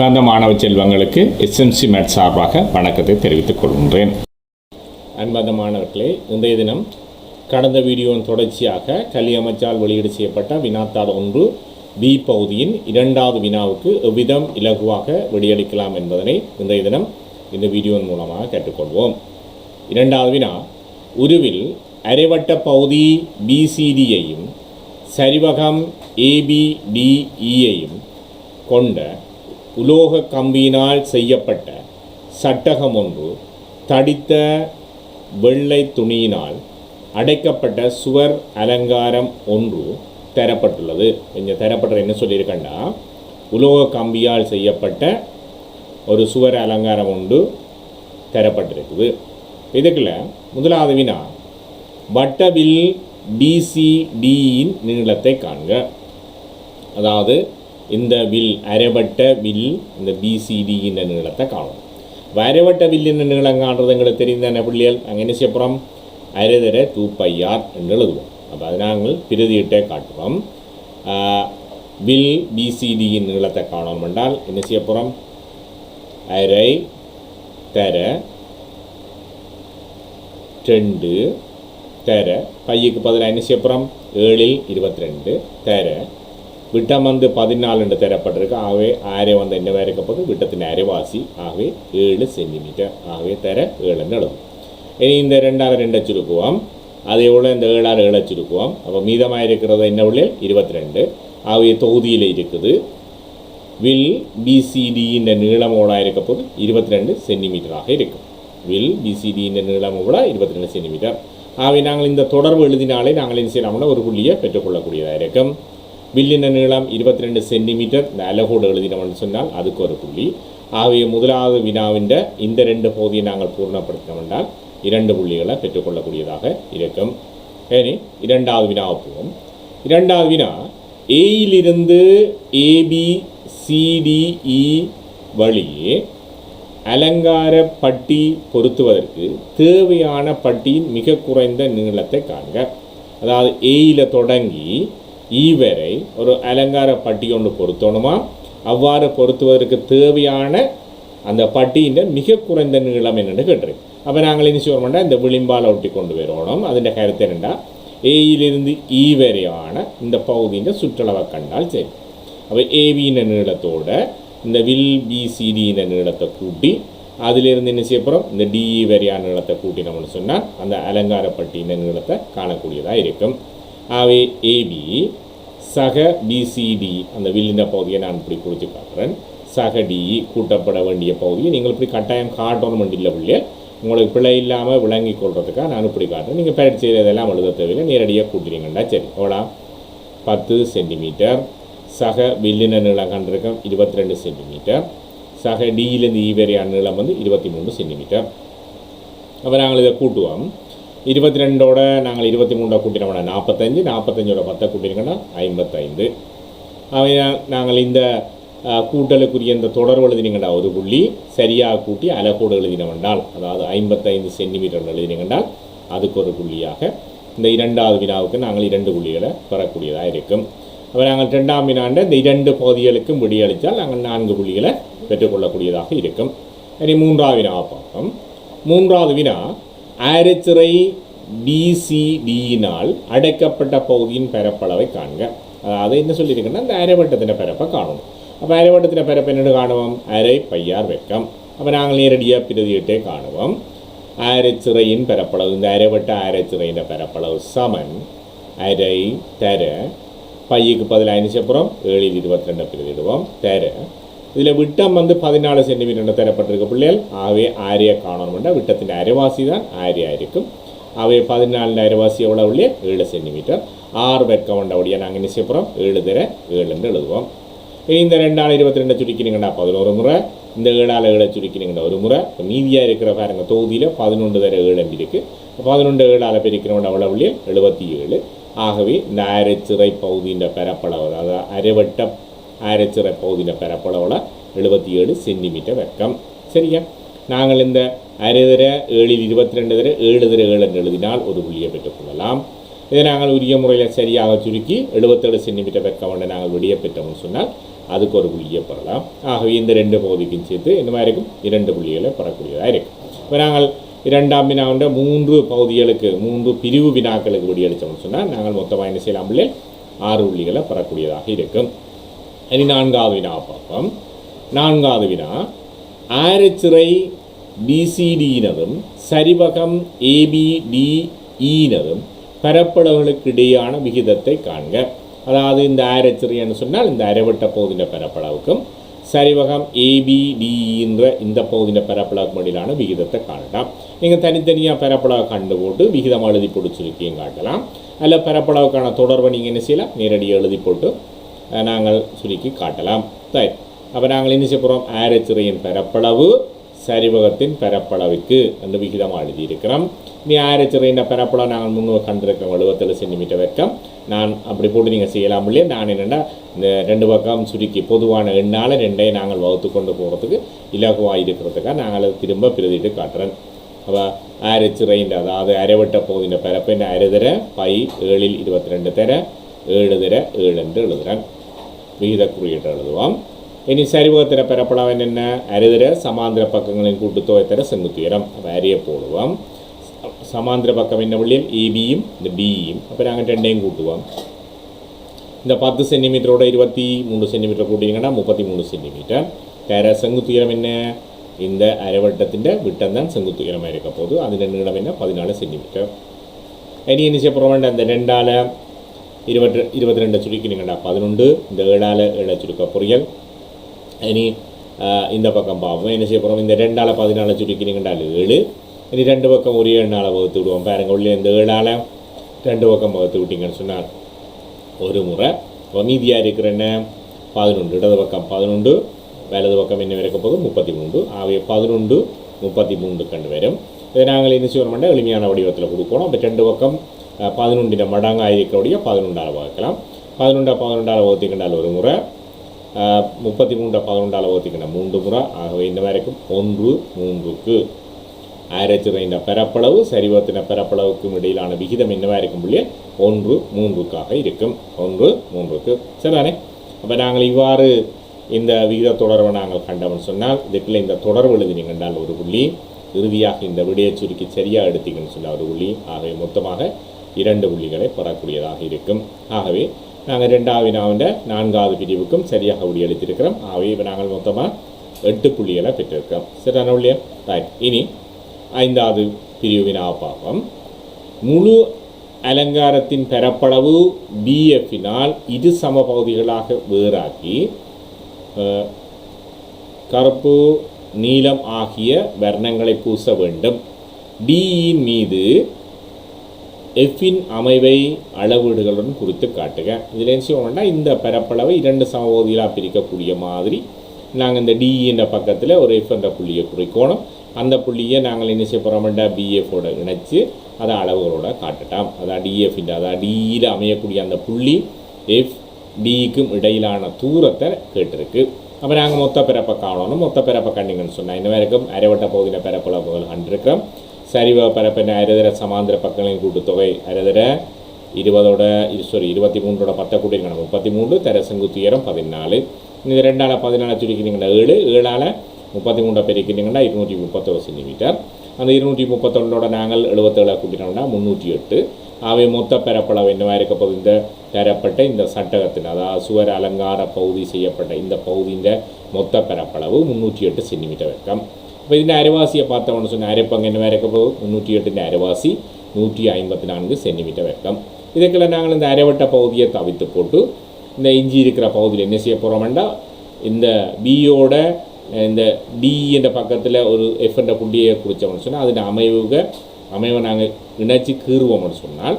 அன்பார்ந்த மாணவ செல்வங்களுக்கு எஸ்எம்சி மேட் சார்பாக வணக்கத்தை தெரிவித்துக் கொள்கின்றேன். அன்பார்ந்த மாணவர்களே இன்றைய தினம் கடந்த வீடியோவின் தொடர்ச்சியாக கல்வி அமைச்சால் வெளியீடு செய்யப்பட்ட வினாத்தாள் ஒன்று பி பகுதியின் இரண்டாவது வினாவுக்கு எவ்விதம் இலகுவாக வெளியளிக்கலாம் என்பதனை இன்றைய தினம் இந்த வீடியோவின் மூலமாக கேட்டுக்கொள்வோம். இரண்டாவது வினா உருவில் அரைவட்ட பகுதி பிசிடியையும் சரிவகம் ஏபிடிஇயையும் கொண்ட உலோக கம்பியினால் செய்யப்பட்ட சட்டகம் ஒன்று தடித்த வெள்ளை துணியினால் அடைக்கப்பட்ட சுவர் அலங்காரம் ஒன்று தரப்பட்டுள்ளது. இங்கே தரப்பட்ட என்ன சொல்லியிருக்கேன்னா உலோக கம்பியால் செய்யப்பட்ட ஒரு சுவர் அலங்காரம் ஒன்று தரப்பட்டிருக்குது. இதுக்குள்ள முதலாவது வினா வட்டவில் பிசிடியின் நீளத்தை காண்க. அதாவது இந்த வில் அரைவட்ட வில் இந்த பிசிடியின் நீளத்தை காணும் அப்ப அரைவட்ட வில்லின் நீளம் காண்றது எங்களுக்கு தெரிந்த பிள்ளைகள் அங்கே என்ன செய்யப்புறம் அரைதர டூ பையார் என்று எழுதுவோம் அப்போ அதை நாங்கள் பிரதியிட்டே காட்டுவோம் ஆஹ், வில் பிசிடியின் நீளத்தை காணணும் என்றால் என்ன செய்யப்புறம் அரை தர ரெண்டு தர பையுக்கு பதிலாக என்ன செய்யப்புறம் ஏழில் இருபத்தி ரெண்டு தர விட்டம் வந்து என்று தரப்பட்டிருக்கு. ஆகவே ஆரே வந்து என்ன இருக்க விட்டத்தின் அரைவாசி. ஆகவே ஏழு சென்டிமீட்டர். ஆகவே தர ஏழுன்னு எழுதும். இனி இந்த ரெண்டாவது ரெண்டை சுருக்குவோம். அதே போல் இந்த ஏழாறு ஏழை சுருக்குவோம். அப்போ மீதமாக இருக்கிறது என்ன உள்ளே? இருபத்தி ரெண்டு ஆகவே தொகுதியில் இருக்குது. வில் பிசிடியின் நீளமோடாக இருக்க போது இருபத்தி ரெண்டு சென்டிமீட்டராக இருக்கும். வில் பிசிடியின் நீளமோட இருபத்தி ரெண்டு சென்டிமீட்டர். ஆகவே நாங்கள் இந்த தொடர்பு எழுதினாலே நாங்கள் என்ன செய்யலாம்னா ஒரு புள்ளியை பெற்றுக்கொள்ளக்கூடியதாக இருக்கும். வில்லின நீளம் இருபத்தி ரெண்டு சென்டிமீட்டர். இந்த அலகோடு எழுதினோம்னு சொன்னால் அதுக்கு ஒரு புள்ளி. ஆகிய முதலாவது வினாவின் இந்த ரெண்டு பகுதியை நாங்கள் பூர்ணப்படுத்தினோம் என்றால் இரண்டு புள்ளிகளை பெற்றுக்கொள்ளக்கூடியதாக இருக்கும். ஏனி இரண்டாவது வினாவை போவோம். இரண்டாவது வினா ஏயிலிருந்து ஏபி சிடிஇ வழியே அலங்கார பட்டி பொருத்துவதற்கு தேவையான பட்டியின் மிக குறைந்த நீளத்தை காண்க. அதாவது ஏயில தொடங்கி ஈவரை ஒரு அலங்கார பட்டி ஒன்று பொருத்தணுமா? அவ்வாறு பொருத்துவதற்கு தேவையான அந்த பட்டியின் மிக குறைந்த நீளம் என்னென்னு கேட்டிருக்கு அப்போ நாங்கள் என்ன செய்வோம்னா இந்த விளிம்பால் ஒட்டி கொண்டு வரணும் அதிൻ്റെ கருத்து என்னென்னா ஏயிலிருந்து ஈ e வரையான இந்த பகுதியின் சுற்றளவை கண்டால் சரி. அப்போ ஏவியின் நீளத்தோட இந்த வில் பிசிடியின் நீளத்தை கூட்டி அதிலிருந்து என்ன செய்ய போகிறோம் இந்த டிஇ வரையான நீளத்தை கூட்டினோம்னு சொன்னால் அந்த அலங்கார பட்டியின் நீளத்தை காணக்கூடியதாக இருக்கும். ஆகவே ஏபி சக பிசிடி அந்த வில்லின பகுதியை நான் இப்படி குறித்து காட்டுறேன். சக டிஇ கூட்டப்பட வேண்டிய பகுதியை நீங்கள் இப்படி கட்டாயம் காட்டணும் இல்லை பிள்ளைய. உங்களுக்கு பிழை இல்லாமல் விளங்கி கொள்றதுக்காக நான் இப்படி காட்டுறேன். நீங்கள் பயிற்சி இதெல்லாம் எழுத தேவையில்லை. நேரடியாக கூட்டுறீங்கண்டா சரி. எவ்வளோ? பத்து சென்டிமீட்டர். சக வில்லின நீளம் கண்டிருக்கோம் இருபத்தி ரெண்டு சென்டிமீட்டர். சக டியிலேருந்து ஈ e வரையான நீளம் வந்து இருபத்தி மூணு சென்டிமீட்டர். அப்போ நாங்கள் இதை கூட்டுவோம். இருபத்தி ரெண்டோட நாங்கள் இருபத்தி மூணோட கூட்டினோம்னா நாற்பத்தஞ்சு நாற்பத்தஞ்சோட பத்தை கூட்டினோம்னா ஐம்பத்தைந்து. அவை நாங்கள் இந்த கூட்டலுக்குரிய இந்த தொடர்பு எழுதினீங்கண்டா ஒரு புள்ளி சரியாக கூட்டி அலகோடு எழுதினவென்றால் அதாவது ஐம்பத்தைந்து சென்டிமீட்டர் எழுதினீங்கன்றால் அதுக்கு ஒரு புள்ளியாக இந்த இரண்டாவது வினாவுக்கு நாங்கள் இரண்டு புள்ளிகளை பெறக்கூடியதாக இருக்கும். அப்போ நாங்கள் ரெண்டாம் வினாண்ட இந்த இரண்டு பகுதிகளுக்கும் விடியளித்தால் நாங்கள் நான்கு புள்ளிகளை பெற்றுக்கொள்ளக்கூடியதாக இருக்கும். இனி மூன்றாவது வினாவை பார்ப்போம். மூன்றாவது வினா ஆரிச்சிறை பிசிடியினால் அடைக்கப்பட்ட பகுதியின் பரப்பளவை காண்க. அதாவது என்ன சொல்லியிருக்கேன்னா அந்த அரைவட்டத்தின் பரப்பை காணணும். அப்போ அரைவட்டத்தின் பரப்பை என்னென்னு காணுவோம்? அரை பையார் வெக்கம். அப்போ நாங்கள் நேரடியாக பிரதியிட்டே காணுவோம். அரைச்சிறையின் பரப்பளவு இந்த அரைவட்ட அரைச்சிறையின் பரப்பளவு சமன். அரை தர. பையுக்கு பதில் அனுச்சப்புறம் ஏழில் இருபத்தி ரெண்டு பிரதிடுவோம் தர. இதில் விட்டம் வந்து பதினாலு சென்டிமீட்டர் தரப்பட்டிருக்க. பிள்ளைகள் ஆகவே ஆரியை காணணும்னா விட்டத்தின் அரைவாசி தான் ஆரியா இருக்கும். அவை பதினாலு அரைவாசி எவ்வளோ உள்ளே? ஏழு சென்டிமீட்டர் ஆறு வெக்கம் உண்டபடியா நாங்கள் என்ன செய்யப்படுறோம் ஏழு தர ஏழுன்னு எழுதுவோம். இந்த ரெண்டாள் இருபத்தி ரெண்டு சுருக்கினீங்கன்னா பதினோரு முறை. இந்த ஏழால் ஏழை சுருக்கினீங்கன்னா ஒரு முறை. இப்போ மீதியாக இருக்கிற பாருங்கள் தொகுதியில் பதினொன்று தர ஏழு இருக்குது பதினொன்று ஏழால் பிரிக்கிறவங்க அவ்வளோ உள்ளே? எழுபத்தி ஏழு. ஆகவே இந்த அரைச்சிறை பகுதியின் பரப்பளவு அதாவது அரைவட்ட அரைச்சிற பகுதியில் பரப்பளவில் எழுபத்தி ஏழு சென்டிமீட்டர் வெக்கம். சரியா? நாங்கள் இந்த அரைதர ஏழில் இருபத்தி ரெண்டு தர ஏழு தர ஏழு என்று எழுதினால் ஒரு புள்ளியை பெற்றுக்கொள்ளலாம் இதை நாங்கள் உரிய முறையில் சரியாக சுருக்கி எழுபத்தேழு சென்டிமீட்டர் வெக்கம் ஒன்று நாங்கள் விடிய பெற்றோம்னு சொன்னால் அதுக்கு ஒரு புள்ளியை பெறலாம். ஆகவே இந்த ரெண்டு பகுதிக்கும் சேர்த்து இந்த மாதிரி இருக்கும் இரண்டு புள்ளிகளை பெறக்கூடியதாக இருக்கும். இப்போ நாங்கள் இரண்டாம் வினாவுண்ட மூன்று பகுதிகளுக்கு மூன்று பிரிவு வினாக்களுக்கு விடியளித்தோம்னு சொன்னால் நாங்கள் மொத்தமாக என்ன செய்யலாம் பிள்ளைகள்? ஆறு புள்ளிகளை பெறக்கூடியதாக இருக்கும். இனி நான்காவது வினா பார்ப்போம் நான்காவது வினா ஆரச்சிறை பிசிடியினதும் சரிவகம் ஏபிடிஇனதும் பரப்பளவுகளுக்கு இடையான விகிதத்தை காண்க அதாவது இந்த ஆரச்சிறைன்னு சொன்னால் இந்த அரைவட்ட பகுதியின் பரப்பளவுக்கும் சரிவகம் ஏபிடிஇன்ற இந்த பகுதியின் பரப்பளவுக்கு இடையிலான விகிதத்தை காணலாம் நீங்கள் தனித்தனியாக பரப்பளவை கண்டு போட்டு விகிதம் எழுதி போட்டு காட்டலாம் அல்ல பரப்பளவுக்கான தொடர்பை நீங்கள் என்ன செய்யலாம் நேரடியாக எழுதி போட்டு நாங்கள் சுருக்கி காட்டலாம் சரி அப்போ நாங்கள் என்ன செய்ய போகிறோம் ஆரச்சிறையின் பரப்பளவு சரிவகத்தின் பரப்பளவுக்கு அந்த விகிதமாக எழுதியிருக்கிறோம் நீ ஆரச்சிறையின் பரப்பளவு நாங்கள் முன்னூறு கண்டிருக்கிறோம் எழுபத்தேழு சென்டிமீட்டர் வெக்கம் நான் அப்படி போட்டு நீங்கள் செய்யலாம் இல்லையா நான் என்னென்னா இந்த ரெண்டு பக்கம் சுருக்கி பொதுவான எண்ணால் ரெண்டையும் நாங்கள் வகுத்து கொண்டு போகிறதுக்கு இலகுவாக இருக்கிறதுக்காக நாங்கள் அதை திரும்ப பிரதிட்டு காட்டுறேன் அப்போ ஆரச்சிறையின் அதாவது அரைவட்ட பகுதியின் பரப்பின் அறுதர பை ஏழில் இருபத்தி ரெண்டு தர ஏழு தர ஏழு വിഹിത കുറിയിട്ട് എഴുതുവാം ഇനി ശരിവകത്തിൻ്റെ പെരപ്പളവൻ എന്ന അരുതര സമാന്തര പക്കങ്ങളിൽ കൂട്ടുത്തോയത്തര സെങ്ങുത്തുയരം അപ്പോൾ അരിയെ പോടുവാം സമാന്തര പക്കം എന്ന വിളിയും എ ബിയും ഇത് ബിയും അപ്പോൾ അങ്ങനെ രണ്ടേയും കൂട്ടുവാം இந்த பத்து சென்டிமீட்டரோட இருபத்தி மூணு சென்டிமீட்டர் கூட்டிங்கன்னா முப்பத்தி மூணு சென்டிமீட்டர் வேறு செங்குத்துயரம் என்ன இந்த அரைவட்டத்திൻ്റെ വിട്ടം தான் செங்குத்துயரமாக இருக்க போது അതിൻ്റെ നീളം என்ன പതിനാല് സെൻറ്റിമീറ്റർ ഇനി എന്ന് വെച്ചാൽ പുറമേണ്ട എന്താ രണ്ടാല് இருபத்தி இருபத்தி ரெண்டு சுருக்கினீங்கடா. பதினொன்று இந்த ஏழால் ஏழை சுருக்க பொரியல் இனி இந்த பக்கம் பார்ப்போம் என்ன செய்ய போகிறோம் இந்த ரெண்டால் பதினாலு சுருக்கினீங்கண்டால் ஏழு. இனி ரெண்டு பக்கம் ஒரே எண்ணால் வகுத்து விடுவோம். பாருங்கள் உள்ளே இந்த ஏழால் ரெண்டு பக்கம் வகுத்து விட்டீங்கன்னு சொன்னார். ஒரு முறை. இப்போ மீதியாக இருக்கிற என்ன? பதினொன்று. இடது பக்கம் பதினொன்று. வலது பக்கம் என்ன இருக்க போகுது? முப்பத்தி மூன்று ஆகவே பதினொன்று முப்பத்தி மூன்று கண்டு வரும். இதை நாங்கள் என்ன செய்வோம்னா எளிமையான வடிவத்தில் கொடுக்கணும். அப்போ ரெண்டு பக்கம் பதினொன்றின மடங்காக இருக்கக்கூடிய பதினொன்றால் வகுக்கலாம். பதினொன்றா பதினொன்றால் வகுத்திக்கின்றால் ஒரு முறை. முப்பத்தி மூன்றா பதினொன்றால் வகுத்திக்கின்ற மூன்று முறை. ஆகவே இந்த மாதிரி இருக்கும். ஒன்று மூன்றுக்கு. ஆயிரத்தி பரப்பளவு சரிவத்தின பரப்பளவுக்கும் இடையிலான விகிதம் என்னவாக இருக்கும் புள்ளிய ஒன்று மூன்றுக்காக இருக்கும். ஒன்று மூன்றுக்கு. சரிதானே? அப்போ நாங்கள் இவ்வாறு இந்த விகித தொடர்பை நாங்கள் கண்டவன் சொன்னால் இதுக்குள்ள இந்த தொடர்பு எழுதினீங்கன்றால் ஒரு புள்ளி. இறுதியாக இந்த விடையை சுருக்கி சரியாக எடுத்தீங்கன்னு சொன்னால் ஒரு புள்ளி. ஆகவே மொத்தமாக இரண்டு புள்ளிகளை பெறக்கூடியதாக இருக்கும். ஆகவே நாங்கள் ரெண்டாவது வினாவின் நான்காவது பிரிவுக்கும் சரியாக விடி அளித்திருக்கிறோம் ஆகவே இப்போ நாங்கள் மொத்தமாக எட்டு புள்ளிகளை பெற்றிருக்கிறோம். சரியான புள்ளியா ரைட் இனி ஐந்தாவது பிரிவு வினாவை பார்ப்போம். முழு அலங்காரத்தின் பெறப்பளவு பிஎஃபினால் இரு சம பகுதிகளாக வேறாக்கி கருப்பு நீலம் ஆகிய வர்ணங்களை பூச வேண்டும். டியின் மீது எஃபின் அமைவை அளவீடுகளுடன் குறித்து காட்டுக. இதில் என்ன செய்வோம்னா இந்த பரப்பளவை இரண்டு சமபகுதிகளாக பிரிக்கக்கூடிய மாதிரி நாங்கள் இந்த டி என்ற பக்கத்தில் ஒரு எஃப் என்ற புள்ளியை குறிக்கணும். அந்த புள்ளியை நாங்கள் என்ன செய்ய போகிறோம்டா பிஎஃபோட இணைச்சு அதை அளவுகளோட காட்டட்டாம். அதான் டிஎஃபின் அதான் டியில் அமையக்கூடிய அந்த புள்ளி எஃப் டிக்கும் இடையிலான தூரத்தை கேட்டிருக்கு. அப்போ நாங்கள் மொத்த பிறப்பை காணணும். மொத்த பிறப்பை கண்டிங்கன்னு சொன்னால் இந்த வரைக்கும் அரைவட்ட பகுதியில் பிறப்பளவுகள் கண்டிருக்கிறோம் சரிவ பரப்பின அரைதர சமாந்திர பக்கங்களின் கூட்டுத்தொகை அரைதர இருபதோட சாரி இருபத்தி மூன்றோட பத்தை கூட்டிருக்கணும் முப்பத்தி மூன்று தர செங்குத்துயரம் பதினாலு. இது ரெண்டால் பதினாலு சுருக்கினீங்கன்னா ஏழு ஏழால் முப்பத்தி மூன்றை பெருக்கினீங்கன்னா இருநூற்றி முப்பத்தொரு சென்டிமீட்டர். அந்த இருநூற்றி முப்பத்தொன்னோட நாங்கள் எழுபத்தேழை கூட்டினோம்னா முந்நூற்றி எட்டு அவை மொத்த பரப்பளவு என்னவா இருக்க போகுது? இந்த தரப்பட்ட இந்த சட்டகத்தின் அதாவது சுவர் அலங்கார பகுதி செய்யப்பட்ட இந்த பகுதியின் மொத்த பரப்பளவு முந்நூற்றி எட்டு சென்டிமீட்டர் வெக்கம் അപ്പോൾ ഇതിൻ്റെ അരവാസിയെ பார்த்தோம்னு சொன்னால் அரைப்பங்கன்னு வரைக்கப்போ முந்நூற்றி எட்டுൻ്റെ அரைவாசி நூற்றி ஐம்பத்தி நான்கு சென்டிமீட்டர் வெக்கம் இதுக்கெல்லாம் நாங்கள் இந்த அரைவட்ட பகுதியை தவித்து போட்டு இந்த இஞ்சி இருக்கிற பகுதியில் என்ன செய்ய போகிறோம்னா இந்த பியோட இந்த டி என்ற பக்கத்தில் ஒரு எஃப்ன்ற புள்ளியை குறித்தோம்னு சொன்னால் அதில் அமைவுக அமைவை நாங்கள் இணைச்சி கீறுவோம்னு சொன்னால்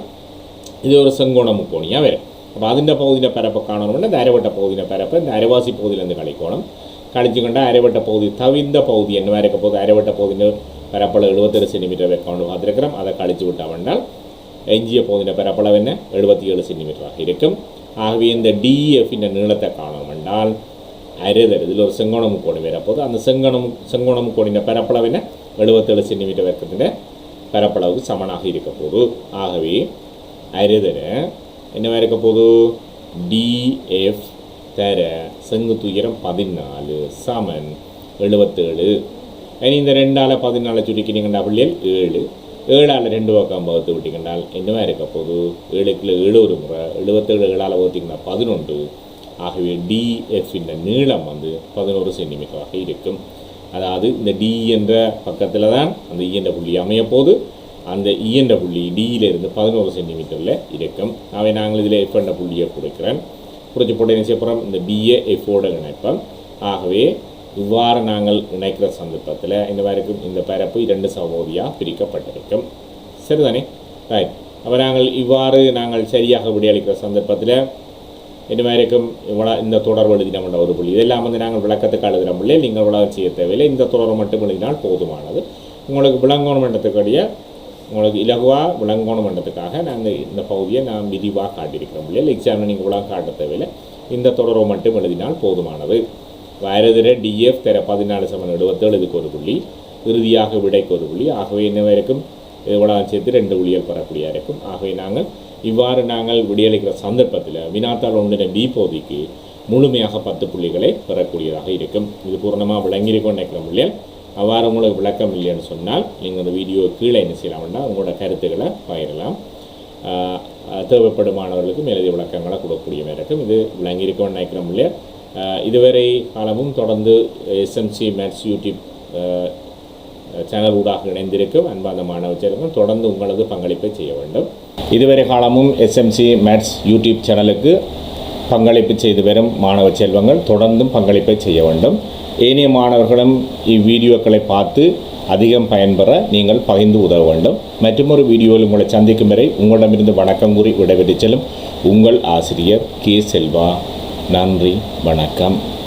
இது ஒரு செங்கோண முக்கோணியாக வரும் அப்போ அதிൻ്റെ பகுதியில் பரப்ப காணணும்னா இந்த அரைவட்ட பகுதியில் பரப்ப இந்த அரைவாசி பகுதியிலேருந்து கழிக்கணும் கழிச்சுக்கொண்டா அரைவட்ட பகுதி தவிந்த பகுதி என்ன இருக்க போகுது? அரைவட்ட பகுதியின் பரப்பளவு எழுபத்தெரு சென்டிமீட்டர் வைக்கணும் பார்த்துருக்கிறோம் அதை கழிச்சு விட்டோம்னால் எஞ்சிய பகுதியின் பரப்பளவு என்ன? எழுபத்தி ஏழு சென்டிமீட்டராக இருக்கும். ஆகவே இந்த டிஎஃபின் நீளத்தை காணணும் என்றால் அரைதர் இதில் ஒரு செங்கோண முக்கோணி வரப்போது அந்த செங்கோணம் செங்கோண முக்கோணியின் பரப்பளவு எழுபத்தேழு சென்டிமீட்டர் வைக்கிறதுன பரப்பளவுக்கு சமனாக இருக்க போது ஆகவே அருதர என்னவா இருக்க போது டிஎஃப் தர செங்குத்து உயரம் பதினாலு சமன் எழுபத்தேழு இனி இந்த ரெண்டால் பதினாலை சுருக்கினீங்கன்னா பிள்ளைகள் ஏழு. ஏழால் ரெண்டு பக்கம் பகுத்து விட்டீங்கன்னால் என்னவா இருக்க போகுது? ஏழுக்குள்ள ஏழு ஒரு முறை எழுபத்தேழு ஏழால் வகுத்தீங்கன்னா பதினொன்று. ஆகவே டிஎஃபின் நீளம் வந்து பதினோரு சென்டிமீட்டராக இருக்கும். அதாவது இந்த டி என்ற பக்கத்தில் தான் அந்த இ என்ற புள்ளி அமைய அந்த இ என்ற புள்ளி டியிலிருந்து பதினோரு சென்டிமீட்டரில் இருக்கும். அவை நாங்கள் இதில் எஃப் என்ற புள்ளியை கொடுக்குறேன். குறிச்சி செய்ய போகிறோம் இந்த பிஏ எஃபோட இணைப்போம். ஆகவே இவ்வாறு நாங்கள் இணைக்கிற சந்தர்ப்பத்தில் இந்த மாதிரி இந்த பரப்பு இரண்டு சகோதியாக பிரிக்கப்பட்டிருக்கும். சரிதானே? ரைட் அப்போ நாங்கள் இவ்வாறு நாங்கள் சரியாக விடையளிக்கிற சந்தர்ப்பத்தில் இந்த மாதிரிக்கும் இவ்வளோ இந்த தொடர்பு எழுதி நம்மளோட ஒரு புள்ளி. இதெல்லாம் வந்து நாங்கள் விளக்கத்துக்கு எழுதுகிற பிள்ளை. நீங்கள் விளக்கம் செய்ய தேவையில்லை. இந்த தொடர் மட்டும் எழுதினால் போதுமானது. உங்களுக்கு விளங்கோணம் மன்றத்துக்குடைய உங்களுக்கு இலகுவாக விளங்கோணம் பண்ணுறதுக்காக நாங்கள் இந்த பகுதியை நான் விரிவாக காட்டியிருக்கிறோம் பிள்ளைகள் எக்ஸாமில் நீங்கள் விளங்க காட்ட தேவையில்லை. இந்த தொடரை மட்டும் எழுதினால் போதுமானது. வயதிர டிஎஃப் தர பதினாலு சமன் எழுபத்தேழு இதுக்கு ஒரு புள்ளி இறுதியாக விடைக்கு ஒரு புள்ளி. ஆகவே என்ன வரைக்கும்? இவ்வளோ சேர்த்து ரெண்டு புள்ளிகள் பெறக்கூடிய இருக்கும் ஆகவே நாங்கள் இவ்வாறு நாங்கள் விடியளிக்கிற சந்தர்ப்பத்தில் வினாத்தாள் ஒன்றின பி பகுதிக்கு முழுமையாக பத்து புள்ளிகளை பெறக்கூடியதாக இருக்கும். இது பூர்ணமாக விளங்கியிருக்கும் நினைக்கிற பிள்ளைகள் அவ்வாறு உங்களுக்கு விளக்கம் இல்லைன்னு சொன்னால் நீங்கள் இந்த வீடியோ கீழே என்ன செய்யலாம்னா உங்களோட கருத்துக்களை பயிரலாம் தேவைப்படுமானவர்களுக்கு மாணவர்களுக்கு மேலதி விளக்கங்களை கொடுக்கக்கூடிய மாதிரி இருக்கும் இது விளங்கியிருக்கும்னு நினைக்கிறோம் இல்லையா? இதுவரை காலமும் தொடர்ந்து எஸ்எம்சி மேத்ஸ் யூடியூப் சேனல் ஊடாக இணைந்திருக்கும் அன்பான மாணவ தொடர்ந்து உங்களது பங்களிப்பை செய்ய வேண்டும். இதுவரை காலமும் எஸ்எம்சி மேத்ஸ் யூடியூப் சேனலுக்கு பங்களிப்பு செய்து வரும் மாணவ செல்வங்கள் தொடர்ந்தும் பங்களிப்பை செய்ய வேண்டும். ஏனைய மாணவர்களும் இவ்வீடியோக்களை பார்த்து அதிகம் பயன்பெற நீங்கள் பகிர்ந்து உதவ வேண்டும். மற்றொரு வீடியோவில் உங்களை சந்திக்கும் வரை உங்களிடமிருந்து வணக்கம் கூறி விடைபெற்று செல்லும் உங்கள் ஆசிரியர் கே செல்வா. நன்றி வணக்கம்.